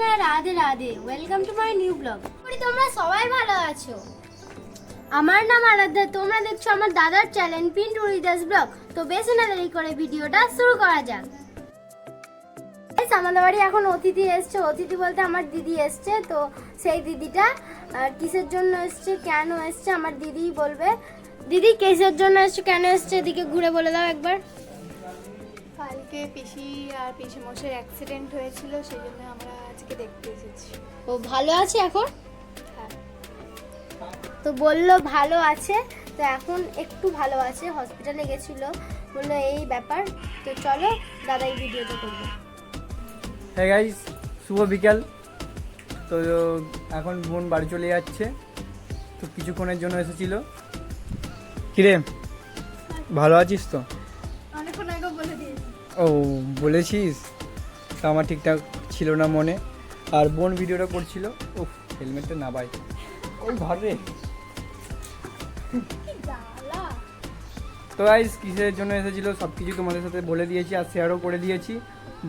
Krishna Radhe Radhe. Welcome to my new blog তোমরা সবাই ভালো আছো? আমার নাম আরাধ্যা, তোমরা দেখছ আমার দাদার চ্যানেল পিন্টু রিদাস ব্লগ তো বেশি না দেরি করে ভিডিওটা শুরু করা যাক। আমাদের বাড়ি এখন অতিথি এসছে। অতিথি বলতে আমার দিদি এসছে। তো সেই দিদিটা কিসের জন্য এসছে, কেন এসছে, আমার দিদি বলবে। দিদি, কিসের জন্য এসছে, কেন এসছে, এদিকে ঘুরে বলে দাও একবার। কালকে পিসি আর পিসি মশাই অ্যাক্সিডেন্ট হয়েছিল সেই জন্য আমরা আজকে দেখতে এসেছি। ও ভালো আছে এখন? হ্যাঁ। তো বলল ভালো আছে তো এখন একটু ভালো আছে হসপিটালে গেছিল। বলল এই ব্যাপার তো চলো দাদা এই ভিডিওটা করব। হ্যাঁ গাইস শুভ বিকাল। তো এখন বোন বাড়ি চলে যাচ্ছে তো কিছুক্ষণের জন্য এসেছিল। কিরে ভালো আছিস তো? ও বলেছিস? তা আমার ঠিকঠাক ছিল না মনে। আর বোন ভিডিওটা করছিল। ও হেলমেটটা না ভাই। ওই ঘর রে? তো গাইস কিসের জন্য এসেছিল? সব কিছু তোমাদের সাথে বলে দিয়েছি আর শেয়ারও করে দিয়েছি।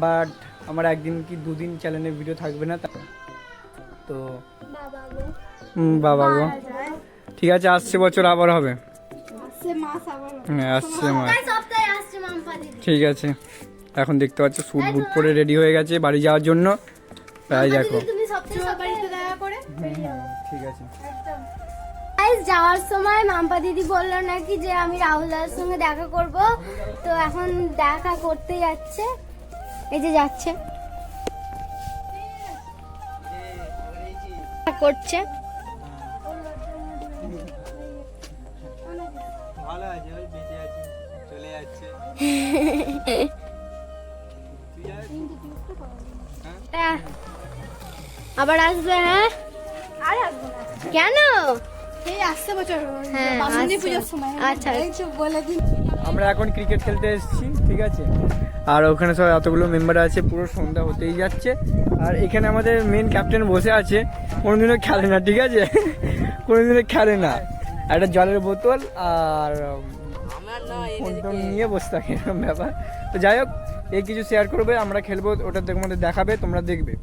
বাট আমার একদিন কি দুদিন চ্যানেলে ভিডিও থাকবে না? তা তো বাবা গো। ঠিক আছে আসছে বছর আবার হবে। আসছে হ্যাঁ ঠিক আছে। এখন দেখতে পাচ্ছ স্যুট বুট পরে রেডি হয়ে গেছে বাড়ি যাওয়ার জন্য। তাই দেখো। তুমি সপ্তাহে বাড়িতে দেখা করে ঠিক আছে। যাওয়ার সময় মাম্পা দিদি বলল নাকি যে আমি রাহুল দাদার সঙ্গে দেখা করব। তো এখন দেখা করতে যাচ্ছে। এই যে যাচ্ছে। করছে। আবার আসবে হ্যাঁ? আর আসব না। কেন? এই আসছে বছর। হ্যাঁ, আচ্ছা, দিন। আমরা এখন ক্রিকেট খেলতে এসেছি ঠিক আছে? আর ওখানে সব এতগুলো মেম্বার আছে পুরো সন্ধ্যা হতেই যাচ্ছে। আর এখানে আমাদের মেন ক্যাপ্টেন বসে আছে কোনোদিনও খেলে না ঠিক আছে? কোনোদিনও খেলে না। একটা জলের বোতল আর ফোন টোন নিয়ে বসে থাকে এরকম ব্যাপার। তো যাই হোক এই কিছু শেয়ার করবে আমরা খেলব ওটা তোমাদের দেখাবে তোমরা দেখবে।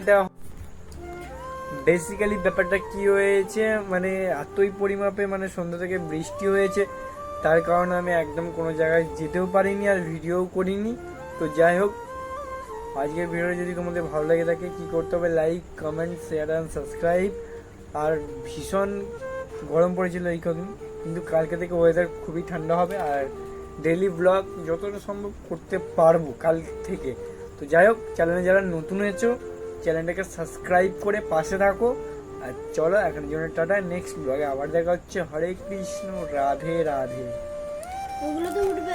এটা বেসিক্যালি ব্যাপারটা কি হয়েছে মানে এতই পরিমাপে মানে সন্ধ্যা থেকে বৃষ্টি হয়েছে, তার কারণে আমি একদম কোনো জায়গায় যেতেও পারিনি আর ভিডিও করিনি। তো যাই হোক, আজকের ভিডিও যদি তোমাদের ভালো লাগে থাকে, কি করতে হবে like comment share and subscribe আর ভীষণ গরম পড়েছিল এই কদিন, কিন্তু কালকে থেকে ওয়েদার খুবই ঠান্ডা হবে, আর ডেলি ব্লগ যতটা সম্ভব করতে পারব কাল থেকে। তো যাই হোক চ্যানেলে যারা নতুন হয়েছো চ্যানেলটাকে সাবস্ক্রাইব করে পাশে থাকো। আর চলো, এখন জন্য টাটা নেক্সট ব্লগে আবার দেখা হচ্ছে। হরে কৃষ্ণ, রাধে রাধে। ওগুলো তো উঠবে